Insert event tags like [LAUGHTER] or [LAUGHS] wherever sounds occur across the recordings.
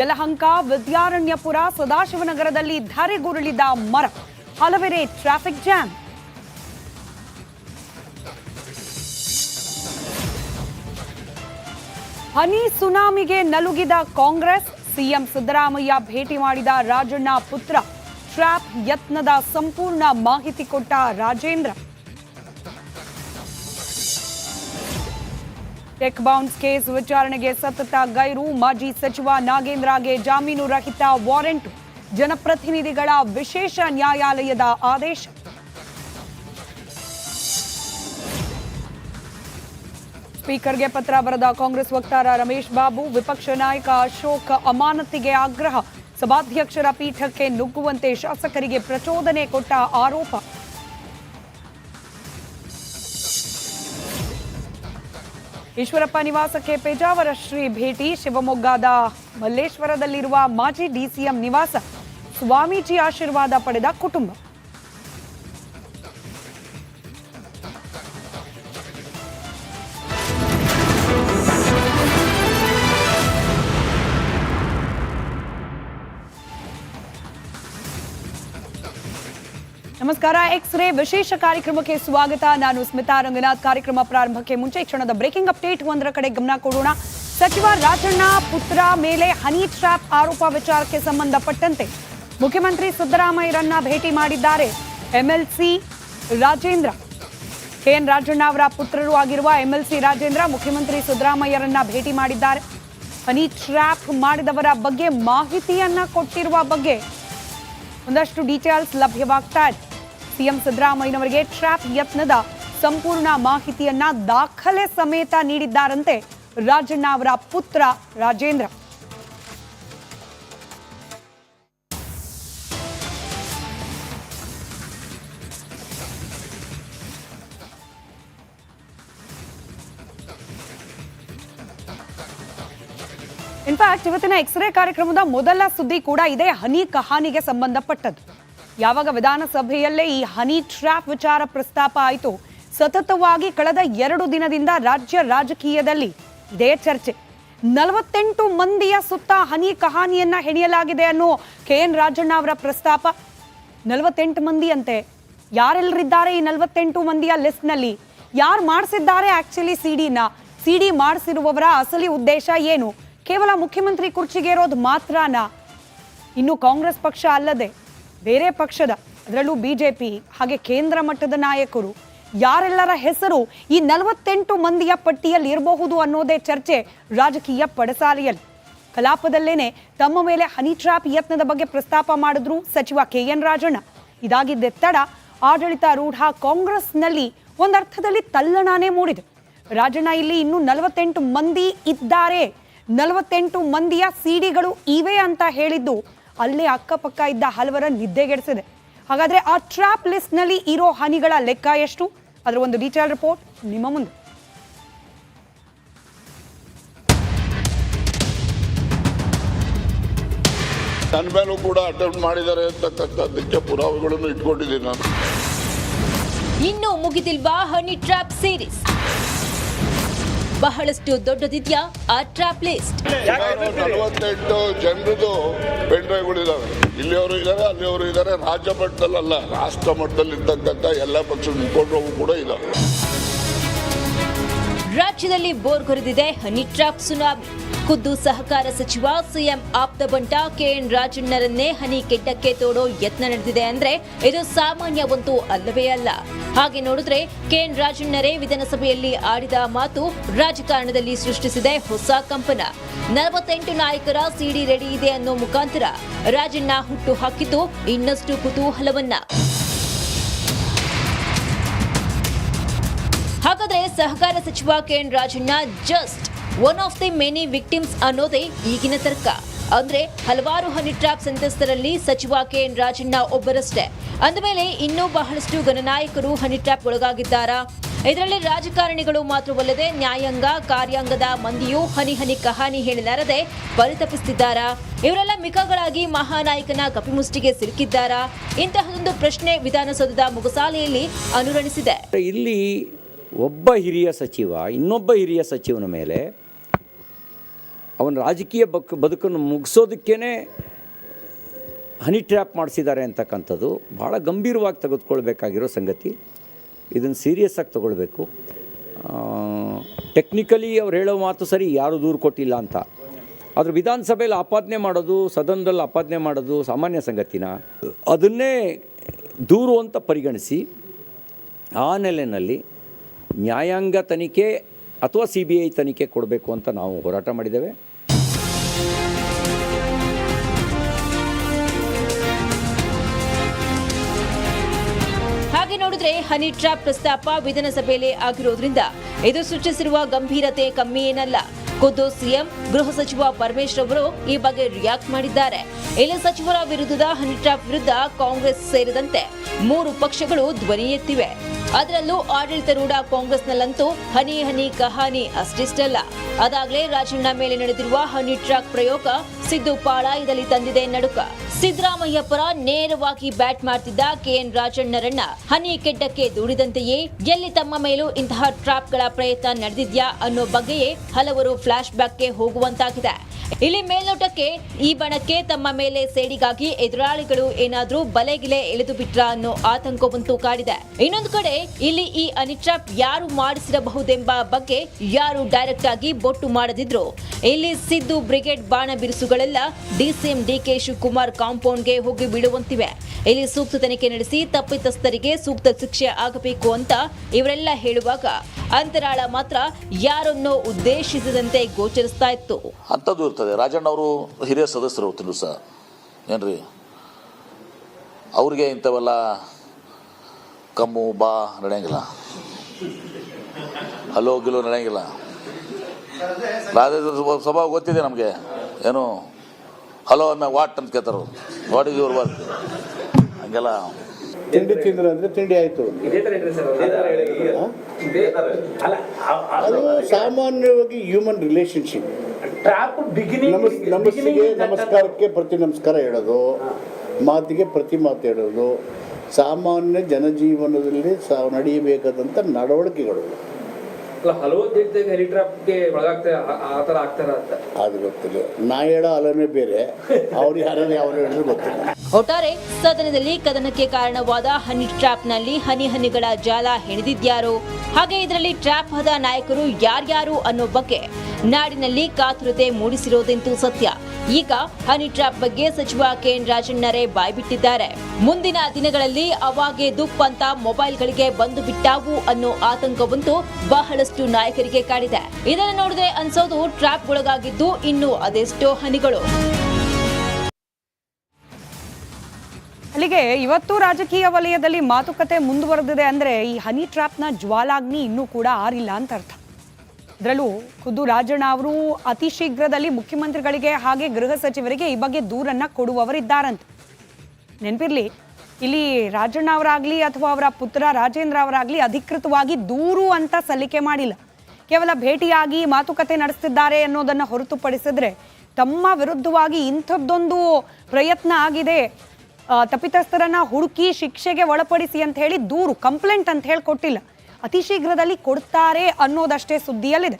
ಯಲಹಂಕ ವಿದ್ಯಾರಣ್ಯಪುರ, ಸದಾಶಿವನಗರದಲ್ಲಿ ಧರೆಗುರುಳಿದ ಮರ. ಹಲವೆಡೆ ಟ್ರಾಫಿಕ್ ಜಾಮ್ ಹನಿ ಸುನಾಮಿಗೆ ನಲುಗಿದ ಕಾಂಗ್ರೆಸ್, ಸಿಎಂ ಸಿದ್ದರಾಮಯ್ಯ ಭೇಟಿ ಮಾಡಿದ ರಾಜಣ್ಣ ಪುತ್ರ. ಟ್ರ್ಯಾಪ್ ಯತ್ನದ ಸಂಪೂರ್ಣ ಮಾಹಿತಿ ಕೊಟ್ಟ ರಾಜೇಂದ್ರ. ಟೆಕ್ ಬೌನ್ಸ್ ಕೇಸ್ ವಿಚಾರಣೆಗೆ ಸತತ ಗೈರು ಮಾಜಿ ಸಚಿವ ನಾಗೇಂದ್ರಗೆ ಜಾಮೀನು ರಹಿತ ವಾರೆಂಟ್. ಜನಪ್ರತಿನಿಧಿಗಳ ವಿಶೇಷ ನ್ಯಾಯಾಲಯದ ಆದೇಶ. ಸ್ಪೀಕರ್ಗೆ ಪತ್ರ ಬರೆದ ಕಾಂಗ್ರೆಸ್ ವಕ್ತಾರ ರಮೇಶ್ ಬಾಬು, ವಿಪಕ್ಷ ನಾಯಕ ಅಶೋಕ್ ಅಮಾನತಿಗೆ ಆಗ್ರಹ. ಸಭಾಧ್ಯಕ್ಷರ ಪೀಠಕ್ಕೆ ನುಗ್ಗುವಂತೆ ಶಾಸಕರಿಗೆ ಪ್ರಚೋದನೆ ಕೊಟ್ಟ ಆರೋಪ. ಈಶ್ವರಪ್ಪ ನಿವಾಸಕ್ಕೆ ಪೇಜಾವರ ಶ್ರೀ ಭೇಟಿ. ಶಿವಮೊಗ್ಗದ ಮಲ್ಲೇಶ್ವರದಲ್ಲಿರುವ ಮಾಜಿ ಡಿಸಿಎಂ ನಿವಾಸ ಸ್ವಾಮೀಜಿ ಆಶೀರ್ವಾದ ಪಡೆದ ಕುಟುಂಬ. ನಮಸ್ಕಾರ. ಎಕ್ಸ್ ರೇ ವಿಶೇಷ ಕಾರ್ಯಕ್ರಮಕ್ಕೆ ಸ್ವಾಗತ. ನಾನು ಸ್ಮಿತಾ ರಂಗನಾಥ್. ಕಾರ್ಯಕ್ರಮ ಪ್ರಾರಂಭಕ್ಕೆ ಮುಂಚೆ ಕ್ಷಣದ ಬ್ರೇಕಿಂಗ್ ಅಪ್ಡೇಟ್ ಒಂದರ ಕಡೆ ಗಮನ ಕೊಡೋಣ. ಸಚಿವ ರಾಜಣ್ಣ ಪುತ್ರ ಮೇಲೆ ಹನಿ ಟ್ರ್ಯಾಪ್ ಆರೋಪ ವಿಚಾರಕ್ಕೆ ಸಂಬಂಧಪಟ್ಟಂತೆ ಮುಖ್ಯಮಂತ್ರಿ ಸಿದ್ದರಾಮಯ್ಯರನ್ನ ಭೇಟಿ ಮಾಡಿದ್ದಾರೆ ಎಂಎಲ್ಸಿ ರಾಜೇಂದ್ರ. ಕೆಎನ್ ರಾಜಣ್ಣ ಅವರ ಪುತ್ರರು ಆಗಿರುವ ಎಂಎಲ್ಸಿ ರಾಜೇಂದ್ರ ಮುಖ್ಯಮಂತ್ರಿ ಸಿದ್ದರಾಮಯ್ಯರನ್ನ ಭೇಟಿ ಮಾಡಿದ್ದಾರೆ. ಹನಿ ಟ್ರ್ಯಾಪ್ ಮಾಡಿದವರ ಬಗ್ಗೆ ಮಾಹಿತಿಯನ್ನ ಕೊಟ್ಟಿರುವ ಬಗ್ಗೆ ಒಂದಷ್ಟು ಡೀಟೇಲ್ಸ್ ಲಭ್ಯವಾಗ್ತಾ ಇದೆ. ಸಿಎಂ ಸಿದ್ದರಾಮಯ್ಯನವರಿಗೆ ಟ್ರ್ಯಾಪ್ ಯತ್ನದ ಸಂಪೂರ್ಣ ಮಾಹಿತಿಯನ್ನ ದಾಖಲೆ ಸಮೇತ ನೀಡಿದ್ದಾರಂತೆ ರಾಜಣ್ಣ ಅವರ ಪುತ್ರ ರಾಜೇಂದ್ರ. ಇನ್ಫ್ಯಾಕ್ಟ್ ಇವತ್ತಿನ ಎಕ್ಸ್ರೇ ಕಾರ್ಯಕ್ರಮದ ಮೊದಲ ಸುದ್ದಿ ಕೂಡ ಇದೆ ಹನಿ ಕಹಾನಿಗೆ ಸಂಬಂಧಪಟ್ಟದ್ದು. ಯಾವಾಗ ವಿಧಾನಸಭೆಯಲ್ಲೇ ಈ ಹನಿ ಟ್ರ್ಯಾಪ್ ವಿಚಾರ ಪ್ರಸ್ತಾಪ ಆಯಿತು, ಸತತವಾಗಿ ಕಳೆದ ಎರಡು ದಿನದಿಂದ ರಾಜ್ಯ ರಾಜಕೀಯದಲ್ಲಿ ಇದೇ ಚರ್ಚೆ. ನಲವತ್ತೆಂಟು ಮಂದಿಯ ಸುತ್ತ ಹನಿ ಕಹಾನಿಯನ್ನ ಹೆಣೆಯಲಾಗಿದೆ ಅನ್ನೋ ಕೆ ಎನ್ ರಾಜಣ್ಣ ಅವರ ಪ್ರಸ್ತಾಪ. ನಲವತ್ತೆಂಟು ಮಂದಿ ಅಂತೆ ಯಾರೆಲ್ಲರಿದ್ದಾರೆ ಈ ನಲವತ್ತೆಂಟು ಮಂದಿಯ ಲಿಸ್ಟ್ನಲ್ಲಿ? ಯಾರು ಮಾಡಿಸಿದ್ದಾರೆ ಆಕ್ಚುಲಿ ಸಿ ಸಿಡಿ ಮಾಡಿಸಿರುವವರ ಅಸಲಿ ಉದ್ದೇಶ ಏನು? ಕೇವಲ ಮುಖ್ಯಮಂತ್ರಿ ಕುರ್ಚಿಗೆ ಇರೋದು ಮಾತ್ರನಾ? ಇನ್ನು ಕಾಂಗ್ರೆಸ್ ಪಕ್ಷ ಅಲ್ಲದೆ. ಬೇರೆ ಪಕ್ಷದ, ಅದರಲ್ಲೂ ಬಿ ಜೆ ಪಿ ಹಾಗೆ ಕೇಂದ್ರ ಮಟ್ಟದ ನಾಯಕರು, ಯಾರೆಲ್ಲರ ಹೆಸರು ಈ ನಲವತ್ತೆಂಟು ಮಂದಿಯ ಪಟ್ಟಿಯಲ್ಲಿ ಇರಬಹುದು ಅನ್ನೋದೇ ಚರ್ಚೆ ರಾಜಕೀಯ ಪಡಸಾಲೆಯಲ್ಲಿ. ಕಲಾಪದಲ್ಲೇನೆ ತಮ್ಮ ಮೇಲೆ ಹನಿ ಟ್ರಾಪ್ ಯತ್ನದ ಬಗ್ಗೆ ಪ್ರಸ್ತಾಪ ಮಾಡಿದ್ರು ಸಚಿವ ಕೆ ಎನ್ ರಾಜಣ್ಣ. ಇದಾಗಿದ್ದೆ ತಡ ಆಡಳಿತಾರೂಢ ಕಾಂಗ್ರೆಸ್ನಲ್ಲಿ ಒಂದರ್ಥದಲ್ಲಿ ತಲ್ಲಣಾನೇ ಮೂಡಿದೆ. ರಾಜಣ್ಣ ಇಲ್ಲಿ ಇನ್ನೂ ನಲವತ್ತೆಂಟು ಮಂದಿ ಇದ್ದಾರೆ. ನಲವತ್ತೆಂಟು ಮಂದಿಯ ಸಿಡಿಗಳು ಇವೆ ಅಂತ ಹೇಳಿದ್ದು ಅಲ್ಲೇ ಅಕ್ಕಪಕ್ಕ ಇದ್ದ ಹಲವರ ನಿದ್ದೆಗೆಡಿಸಿದೆ. ಹಾಗಾದ್ರೆ ಆ ಟ್ರ್ಯಾಪ್ ಲಿಸ್ಟ್ನಲ್ಲಿ ಇರೋ ಹನಿಗಳ ಲೆಕ್ಕ ಎಷ್ಟು? ಅದರ ಒಂದು ಡೀಟೇಲ್ ರಿಪೋರ್ಟ್ ನಿಮ್ಮ ಮುಂದೆ. ನನ್ನ ಮೇಲೂ ಕೂಡ ಅಟೆಂಪ್ಟ್ ಮಾಡಿದ್ದಾರೆ ಅಂತಕ್ಕಂಥದ್ದಕ್ಕೆ ಪುರಾವೆಗಳನ್ನು ಇಟ್ಕೊಂಡಿದ್ದೀನಿ ನಾನು. ಇನ್ನೂ ಮುಗಿದಿಲ್ವಾ ಹನಿ ಟ್ರ್ಯಾಪ್ ಸೀರೀಸ್ ಬಹಳಷ್ಟು ದೊಡ್ಡದಿದ್ಯಾ ಆ ಟ್ರ್ಯಾಪ್ ಲಿಸ್ಟ್. ನಲವತ್ತೆಂಟು ಜನರದು ಪೆಂಡ್ರೈವ್ಗಳಿದ್ದಾವೆ ಇಲ್ಲಿಯವರು ಇದ್ದಾರೆ ಅಲ್ಲಿಯವರು ಇದ್ದಾರೆ ರಾಜ್ಯ ಮಟ್ಟದಲ್ಲಲ್ಲ ರಾಷ್ಟ್ರ ಮಟ್ಟದಲ್ಲಿ ಇರ್ತಕ್ಕಂಥ ಎಲ್ಲ ಪಕ್ಷದ ಮುಖಂಡರು ಕೂಡ ಇದ್ದಾರೆ ರಾಜ್ಯದಲ್ಲಿ ಬೋರ್ಗೊರೆದಿದೆ ಹನಿ ಟ್ರಾಪ್ ಸುನಾಮಿ. ಖುದ್ದು ಸಹಕಾರ ಸಚಿವ ಸಿಎಂ ಆಪ್ತ ಬಂಟ ಕೆಎನ್ ರಾಜಣ್ಣರನ್ನೇ ಹನಿ ಕೆಟ್ಟಕ್ಕೆ ತೋಡೋ ಯತ್ನ ನಡೆದಿದೆ ಅಂದ್ರೆ ಇದು ಸಾಮಾನ್ಯವಂತೂ ಅಲ್ಲವೇ ಅಲ್ಲ. ಹಾಗೆ ನೋಡಿದ್ರೆ ಕೆಎನ್ ರಾಜಣ್ಣರೇ ವಿಧಾನಸಭೆಯಲ್ಲಿ ಆಡಿದ ಮಾತು ರಾಜಕಾರಣದಲ್ಲಿ ಸೃಷ್ಟಿಸಿದೆ ಹೊಸ ಕಂಪನ. ನಲವತ್ತೆಂಟು ನಾಯಕರ ಸಿಡಿ ರೆಡಿ ಇದೆ ಅನ್ನೋ ಮುಖಾಂತರ ರಾಜಣ್ಣ ಹುಟ್ಟು ಹಾಕಿದ್ದು ಇನ್ನಷ್ಟು ಕುತೂಹಲವನ್ನ. ಹಾಗಾದ್ರೆ ಸಹಕಾರ ಸಚಿವ KN Rajanna just one of the many victims ಅನ್ನೋದೇ ಈಗಿನ ತರ್ಕ. ಅಂದ್ರೆ ಹಲವಾರು ಹನಿ ಟ್ರಾಪ್ ಸಂತ್ರಸ್ತರಲ್ಲಿ ಸಚಿವ ಕೆ ಎನ್ ರಾಜಣ್ಣ ಒಬ್ಬರಷ್ಟೇ. ಅಂದಮೇಲೆ ಇನ್ನೂ ಬಹಳಷ್ಟು ಗಣನಾಯಕರು ಹನಿ ಟ್ರಾಪ್ ಒಳಗಾಗಿದ್ದಾರಾ? ಇದರಲ್ಲಿ ರಾಜಕಾರಣಿಗಳು ಮಾತ್ರವಲ್ಲದೆ ನ್ಯಾಯಾಂಗ, ಕಾರ್ಯಾಂಗದ ಮಂದಿಯೂ ಹನಿ ಹನಿ ಕಹಾನಿ ಹೇಳಲಾರದೆ ಪರಿತಪಿಸುತ್ತಿದ್ದಾರಾ ಇವರೆಲ್ಲ ಮಿಕಗಳಾಗಿ ಮಹಾನಾಯಕನ ಕಪಿಮುಷ್ಟಿಗೆ ಸಿಲುಕಿದ್ದಾರಾ? ಇಂತಹದೊಂದು ಪ್ರಶ್ನೆ ವಿಧಾನಸೌಧದ ಮುಗಸಾಲೆಯಲ್ಲಿ ಅನುರಣಿಸಿದೆ. ಇಲ್ಲಿ ಒಬ್ಬ ಹಿರಿಯ ಸಚಿವ, ಇನ್ನೊಬ್ಬ ಹಿರಿಯ ಸಚಿವನ ಮೇಲೆ ಅವನ ರಾಜಕೀಯ ಬಕ್, ಬದುಕನ್ನು ಮುಗಿಸೋದಕ್ಕೇ ಹನಿ ಟ್ರ್ಯಾಪ್ ಮಾಡಿಸಿದ್ದಾರೆ ಅಂತಕ್ಕಂಥದ್ದು ಭಾಳ ಗಂಭೀರವಾಗಿ ತೆಗೆದುಕೊಳ್ಬೇಕಾಗಿರೋ ಸಂಗತಿ. ಇದನ್ನು ಸೀರಿಯಸ್ ಆಗಿ ತಗೊಳ್ಬೇಕು. ಟೆಕ್ನಿಕಲಿ ಅವ್ರು ಹೇಳೋ ಮಾತು ಸರಿ, ಯಾರೂ ದೂರು ಕೊಟ್ಟಿಲ್ಲ ಅಂತ. ಆದರೆ ವಿಧಾನಸಭೆಯಲ್ಲಿ ಆಪಾದನೆ ಮಾಡೋದು, ಸದನದಲ್ಲಿ ಆಪಾದನೆ ಮಾಡೋದು ಸಾಮಾನ್ಯ ಸಂಗತಿನ? ಅದನ್ನೇ ದೂರು ಅಂತ ಪರಿಗಣಿಸಿ ಆ ನೆಲೆಯಲ್ಲಿ ನ್ಯಾಯಾಂಗ ತನಿಖೆ ಅಥವಾ ಸಿ ಬಿ ಐ ತನಿಖೆ ಕೊಡಬೇಕು ಅಂತ ನಾವು ಹೋರಾಟ ಮಾಡಿದ್ದೇವೆ. ಹಾಗೆ ನೋಡಿದ್ರೆ ಹನಿ ಟ್ರಾಪ್ ಪ್ರಸ್ತಾಪ ವಿಧಾನಸಭೆಯಲ್ಲಿ ಆಗಿರೋದ್ರಿಂದ ಇದು ಸೂಚಿಸಿರುವ ಗಂಭೀರತೆ ಕಮ್ಮಿ ಏನಲ್ಲ. ಖುದ್ದು ಸಿಎಂ, ಗೃಹ ಸಚಿವ ಪರಮೇಶ್ವರ್ ಅವರು ಈ ಬಗ್ಗೆ ರಿಯಾಕ್ಟ್ ಮಾಡಿದ್ದಾರೆ. ಇಲ್ಲಿ ಸಚಿವರ ವಿರುದ್ಧದ ಹನಿ ಟ್ರಾಪ್ ವಿರುದ್ಧ ಕಾಂಗ್ರೆಸ್ ಸೇರಿದಂತೆ ಮೂರು ಪಕ್ಷಗಳು ಧ್ವನಿ ಎತ್ತಿವೆ. ಅದರಲ್ಲೂ ಆಡಳಿತಾರೂಢ ಕಾಂಗ್ರೆಸ್ನಲ್ಲಂತೂ ಹನಿ ಹನಿ ಕಹಾನಿ ಅಷ್ಟಿಷ್ಟಲ್ಲ. ಅದಾಗಲೇ ರಾಜಣ್ಣ ಮೇಲೆ ನಡೆದಿರುವ ಹನಿ ಟ್ರ್ಯಾಕ್ ಪ್ರಯೋಗ ಸಿದ್ದು ಪಾಳಾಯದಲ್ಲಿ ತಂದಿದೆ ನಡುಕ. ಸಿದ್ದರಾಮಯ್ಯ ಪರ ನೇರವಾಗಿ ಬ್ಯಾಟ್ ಮಾಡ್ತಿದ್ದ ಕೆಎನ್ ರಾಜಣ್ಣರನ್ನ ಹನಿ ಕೆಡ್ಡಕ್ಕೆ ದೂಡಿದಂತೆಯೇ ಎಲ್ಲಿ ತಮ್ಮ ಮೇಲೂ ಇಂತಹ ಟ್ರಾಪ್ಗಳ ಪ್ರಯತ್ನ ನಡೆದಿದ್ಯಾ ಅನ್ನೋ ಬಗ್ಗೆಯೇ ಹಲವರು ಫ್ಲಾಶ್ ಬ್ಯಾಕ್ಗೆ ಹೋಗುವಂತಾಗಿದೆ. ಇಲ್ಲಿ ಮೇಲ್ನೋಟಕ್ಕೆ ಈ ಬಣಕ್ಕೆ ತಮ್ಮ ಮೇಲೆ ಸೇಡಿಗಾಗಿ ಎದುರಾಳಿಗಳು ಏನಾದ್ರೂ ಬಲೆಗಿಲೆ ಎಳೆದು ಬಿಟ್ರ ಅನ್ನೋ ಆತಂಕವಂತೂ ಕಾಡಿದೆ. ಇನ್ನೊಂದು ಕಡೆ ಇಲ್ಲಿ ಈ ಅನಿಟ್ರಾಪ್ ಯಾರು ಮಾಡಿಸಿರಬಹುದೆಂಬ ಬಗ್ಗೆ ಯಾರು ಡೈರೆಕ್ಟ್ ಆಗಿ ಬೊಟ್ಟು ಮಾಡದಿದ್ರು. ಇಲ್ಲಿ ಸಿದ್ದು ಬ್ರಿಗೇಡ್ ಬಾಣ ಬಿರುಸುಗಳೆಲ್ಲ ಡಿಸಿಎಂ ಡಿಕೆ ಶಿವಕುಮಾರ್ ಕಾಂಪೌಂಡ್ಗೆ ಹೋಗಿ ಬೀಳುವಂತಿವೆ. ಇಲ್ಲಿ ಸೂಕ್ತ ತನಿಖೆ ನಡೆಸಿ ತಪ್ಪಿತಸ್ಥರಿಗೆ ಸೂಕ್ತ ಶಿಕ್ಷೆ ಆಗಬೇಕು ಅಂತ ಇವರೆಲ್ಲ ಹೇಳುವಾಗ ಅಂತರಾಳ ಮಾತ್ರ ಯಾರನ್ನೋ ಉದ್ದೇಶಿಸದಂತೆ ಗೋಚರಿಸ್ತಾ ಇತ್ತು. ಅಂಥದ್ದು ಇರ್ತದೆ. ರಾಜಣ್ಣ ಅವರು ಹಿರಿಯ ಸದಸ್ಯರು ಸಹ. ಏನ್ರಿ? ಅವ್ರಿಗೆ ಇಂಥವೆಲ್ಲ ಕಮ್ಮು ಬಾ ನಡೆಯಂಗಿಲ್ಲ. ಹಲೋ ಗಿಲೋ ನಡೆಯಂಗಿಲ್ಲ. ರಾಜ ಸ್ವಭಾವ ಗೊತ್ತಿದೆ ನಮಗೆ. ಏನು? ಹಲೋ ಆಮೇಲೆ ವಾಟ್ ಅಂತ ಕೇಳ್ತಾರೆ ವಾಟ್ ಇಸ್ ಯುವರ್ ವರ್ಕ್ ಹಂಗೆಲ್ಲ. ತಿಂಡಿ ತಿಂದ್ರೆ ಅಂದ್ರೆ ತಿಂಡಿ ಆಯ್ತು. ಅದು ಸಾಮಾನ್ಯವಾಗಿ ಹ್ಯೂಮನ್ ರಿಲೇಶನ್ಶಿಪ್ ನಮಸ್ಸಿಗೆ ನಮಸ್ಕಾರಕ್ಕೆ ಪ್ರತಿ ನಮಸ್ಕಾರ ಹೇಳೋದು ಮಾತಿಗೆ ಪ್ರತಿ ಮಾತು ಹೇಳೋದು ಸಾಮಾನ್ಯ ಜನಜೀವನದಲ್ಲಿ ಸ ನಡೆಯಬೇಕಾದಂಥ ನಡವಳಿಕೆಗಳು. ಅಲ್ಲ ಹಲವು ದೇಶದಾಗ ಹೆಲಿ ಟ್ರಾಪ್ಗೆ ಒಳಗಾಗ್ತಾ ಆ ಥರ ಆಗ್ತಾರ ಅಂತ? ಅದು ಗೊತ್ತಿಲ್ಲ. ನಾ ಹೇಳೋ ಅಲನೇ ಬೇರೆ. ಅವ್ರು ಯಾರು ಅವ್ರು ಹೇಳಿದ್ರೆ ಗೊತ್ತಿಲ್ಲ. ಒಟ್ಟಾರೆ ಸದನದಲ್ಲಿ ಕದನಕ್ಕೆ ಕಾರಣವಾದ ಹನಿ ಟ್ರ್ಯಾಪ್ನಲ್ಲಿ ಹನಿ ಹನಿಗಳ ಜಾಲ ಹೆಣೆದಿದ್ಯಾರೋ? ಹಾಗೆ ಇದರಲ್ಲಿ ಟ್ರ್ಯಾಪ್ ಆದ ನಾಯಕರು ಯಾರ್ಯಾರು ಅನ್ನೋ ಬಗ್ಗೆ ನಾಡಿನಲ್ಲಿ ಕಾತುರತೆ ಮೂಡಿಸಿರೋದಂತೂ ಸತ್ಯ. ಈಗ ಹನಿ ಟ್ರ್ಯಾಪ್ ಬಗ್ಗೆ ಸಚಿವ ಕೆಎನ್ ರಾಜಣ್ಣರೇ ಬಾಯ್ಬಿಟ್ಟಿದ್ದಾರೆ. ಮುಂದಿನ ದಿನಗಳಲ್ಲಿ ಅವಾಗೆ ದುಪ್ ಅಂತ ಮೊಬೈಲ್ಗಳಿಗೆ ಬಂದು ಬಿಟ್ಟಾವು ಅನ್ನೋ ಆತಂಕವಂತೂ ಬಹಳಷ್ಟು ನಾಯಕರಿಗೆ ಕಾಡಿದೆ. ಇದನ್ನು ನೋಡಿದ್ರೆ ಅನ್ಸೋದು ಟ್ರ್ಯಾಪ್ಗೊಳಗಾಗಿದ್ದು ಇನ್ನು ಅದೆಷ್ಟೋ ಹನಿಗಳು. ಅಲ್ಲಿಗೆ ಇವತ್ತು ರಾಜಕೀಯ ವಲಯದಲ್ಲಿ ಮಾತುಕತೆ ಮುಂದುವರೆದಿದೆ ಅಂದ್ರೆ ಈ ಹನಿ ಟ್ರ್ಯಾಪ್ನ ಜ್ವಾಲಾಗ್ನಿ ಇನ್ನೂ ಕೂಡ ಆರಿಲ್ಲ ಅಂತ ಅರ್ಥ. ಅದರಲ್ಲೂ ಖುದ್ದು ರಾಜಣ್ಣ ಅವರು ಅತಿ ಶೀಘ್ರದಲ್ಲಿ ಮುಖ್ಯಮಂತ್ರಿಗಳಿಗೆ ಹಾಗೆ ಗೃಹ ಸಚಿವರಿಗೆ ಈ ಬಗ್ಗೆ ದೂರನ್ನ ಕೊಡುವವರಿದ್ದಾರಂತೆ. ನೆನಪಿರಲಿ, ಇಲ್ಲಿ ರಾಜಣ್ಣ ಅವರಾಗಲಿ ಅಥವಾ ಅವರ ಪುತ್ರ ರಾಜೇಂದ್ರ ಅವರಾಗಲಿ ಅಧಿಕೃತವಾಗಿ ದೂರು ಅಂತ ಸಲ್ಲಿಕೆ ಮಾಡಿಲ್ಲ. ಕೇವಲ ಭೇಟಿಯಾಗಿ ಮಾತುಕತೆ ನಡೆಸ್ತಿದ್ದಾರೆ ಅನ್ನೋದನ್ನ ಹೊರತುಪಡಿಸಿದ್ರೆ ತಮ್ಮ ವಿರುದ್ಧವಾಗಿ ಇಂಥದ್ದೊಂದು ಪ್ರಯತ್ನ ಆಗಿದೆ. ತಪ್ಪಿತಸ್ಥರನ್ನ ಹುಡುಕಿ ಶಿಕ್ಷೆಗೆ ಒಳಪಡಿಸಿ ಅಂತ ಹೇಳಿ ದೂರು, ಕಂಪ್ಲೇಂಟ್ ಅಂತ ಹೇಳಿ ಕೊಟ್ಟಿಲ್ಲ ಅತಿ ಶೀಘ್ರದಲ್ಲಿ ಕೊಡ್ತಾರೆ ಅನ್ನೋದಷ್ಟೇ ಸುದ್ದಿಯಲ್ಲಿದೆ.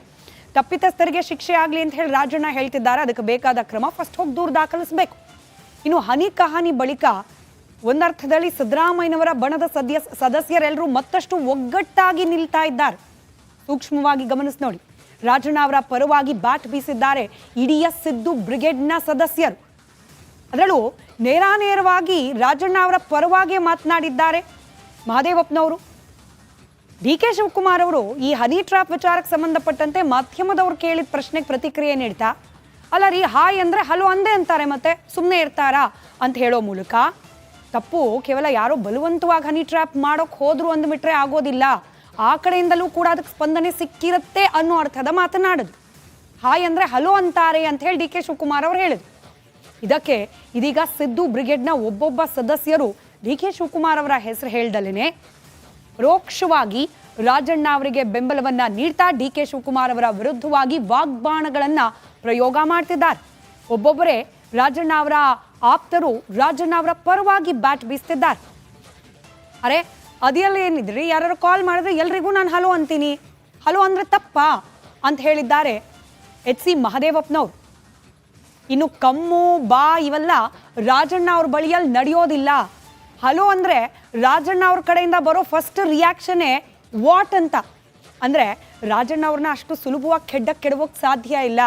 ತಪ್ಪಿತಸ್ಥರಿಗೆ ಶಿಕ್ಷೆ ಆಗಲಿ ಅಂತ ಹೇಳಿ ರಾಜಣ್ಣ ಹೇಳ್ತಿದ್ದಾರೆ. ಅದಕ್ಕೆ ಬೇಕಾದ ಕ್ರಮ ಫಸ್ಟ್ ಹೋಗಿ ದೂರು ದಾಖಲಿಸಬೇಕು. ಇನ್ನು ಹನಿ ಕಹಾನಿ ಬಳಿಕ ಒಂದರ್ಥದಲ್ಲಿ ಸಿದ್ದರಾಮಯ್ಯನವರ ಬಣದ ಸದ್ಯ ಸದಸ್ಯರೆಲ್ಲರೂ ಮತ್ತಷ್ಟು ಒಗ್ಗಟ್ಟಾಗಿ ನಿಲ್ತಾ ಇದ್ದಾರೆ. ಸೂಕ್ಷ್ಮವಾಗಿ ಗಮನಿಸಿ ನೋಡಿ. ರಾಜಣ್ಣ ಅವರ ಪರವಾಗಿ ಬ್ಯಾಟ್ ಬೀಸಿದ್ದಾರೆ ಇಡೀ ಸಿದ್ದು ಬ್ರಿಗೇಡ್ನ ಸದಸ್ಯರು. ಅದರಲ್ಲೂ ನೇರಾನೇರವಾಗಿ ರಾಜಣ್ಣ ಅವರ ಪರವಾಗಿ ಮಾತನಾಡಿದ್ದಾರೆ. ಮಹಾದೇವಪ್ಪನವರು ಡಿ ಕೆ ಶಿವಕುಮಾರ್ ಅವರು ಈ ಹನಿ ಟ್ರಾಪ್ ವಿಚಾರಕ್ಕೆ ಸಂಬಂಧಪಟ್ಟಂತೆ ಮಾಧ್ಯಮದವ್ರು ಕೇಳಿದ ಪ್ರಶ್ನೆಗೆ ಪ್ರತಿಕ್ರಿಯೆ ನೀಡ್ತಾ, ಅಲ್ಲ ರೀ, ಹಾಯ್ ಅಂದ್ರೆ ಹಲೋ ಅಂದೆ ಅಂತಾರೆ ಮತ್ತೆ ಸುಮ್ಮನೆ ಇರ್ತಾರಾ ಅಂತ ಹೇಳೋ ಮೂಲಕ, ತಪ್ಪು, ಕೇವಲ ಯಾರೋ ಬಲವಂತವಾಗಿ ಹನಿ ಟ್ರ್ಯಾಪ್ ಮಾಡೋಕೆ ಹೋದ್ರು ಅಂದ್ಬಿಟ್ರೆ ಆಗೋದಿಲ್ಲ. ಆ ಕಡೆಯಿಂದಲೂ ಕೂಡ ಅದಕ್ಕೆ ಸ್ಪಂದನೆ ಸಿಕ್ಕಿರುತ್ತೆ ಅನ್ನೋ ಅರ್ಥದ ಮಾತನಾಡಿದ್ರು ಹಾಯ್ ಅಂದ್ರೆ ಹಲೋ ಅಂತಾರೆ ಅಂತ ಹೇಳಿ ಡಿ ಕೆ ಶಿವಕುಮಾರ್ ಅವರು ಹೇಳಿದ್ರು. ಇದಕ್ಕೆ ಇದೀಗ ಸಿದ್ದು ಬ್ರಿಗೇಡ್ನ ಒಬ್ಬೊಬ್ಬ ಸದಸ್ಯರು ಡಿ ಕೆ ಶಿವಕುಮಾರ್ ಅವರ ಹೆಸರು ಹೇಳ್ದಲೇನೆ ಪರೋಕ್ಷವಾಗಿ ರಾಜಣ್ಣ ಅವರಿಗೆ ಬೆಂಬಲವನ್ನ ನೀಡ್ತಾ ಡಿ ಕೆ ಶಿವಕುಮಾರ್ ಅವರ ವಿರುದ್ಧವಾಗಿ ವಾಗ್ಬಾಣಗಳನ್ನ ಪ್ರಯೋಗ ಮಾಡ್ತಿದ್ದಾರೆ. ಒಬ್ಬೊಬ್ಬರೇ ರಾಜಣ್ಣ ಅವರ ಆಪ್ತರು ರಾಜಣ್ಣ ಅವರ ಪರವಾಗಿ ಬ್ಯಾಟ್ ಬೀಸ್ತಿದ್ದಾರೆ. ಅರೆ ಅದೆಲ್ಲ ಏನಿದ್ರಿ? ಯಾರು ಕಾಲ್ ಮಾಡಿದ್ರೆ ಎಲ್ರಿಗೂ ನಾನು ಹಲೋ ಅಂತೀನಿ. ಹಲೋ ಅಂದ್ರೆ ತಪ್ಪಾ ಅಂತ ಹೇಳಿದ್ದಾರೆ ಎಚ್ ಸಿ ಮಹದೇವಪ್ಪನವ್ರು. ಇನ್ನು ಕಮ್ಮು, ಬಾ, ಇವೆಲ್ಲ ರಾಜಣ್ಣ ಅವ್ರ ಬಳಿಯಲ್ಲಿ ನಡೆಯೋದಿಲ್ಲ. ಹಲೋ ಅಂದರೆ ರಾಜಣ್ಣ ಅವ್ರ ಕಡೆಯಿಂದ ಬರೋ ಫಸ್ಟ್ ರಿಯಾಕ್ಷನ್ನೇ ವಾಟ್ ಅಂತ. ಅಂದರೆ ರಾಜಣ್ಣ ಅವ್ರನ್ನ ಅಷ್ಟು ಸುಲಭವಾಗಿ ಕೆಡ್ಡಕ್ಕೆ ಕೆಡವೋಕೆ ಸಾಧ್ಯ ಇಲ್ಲ.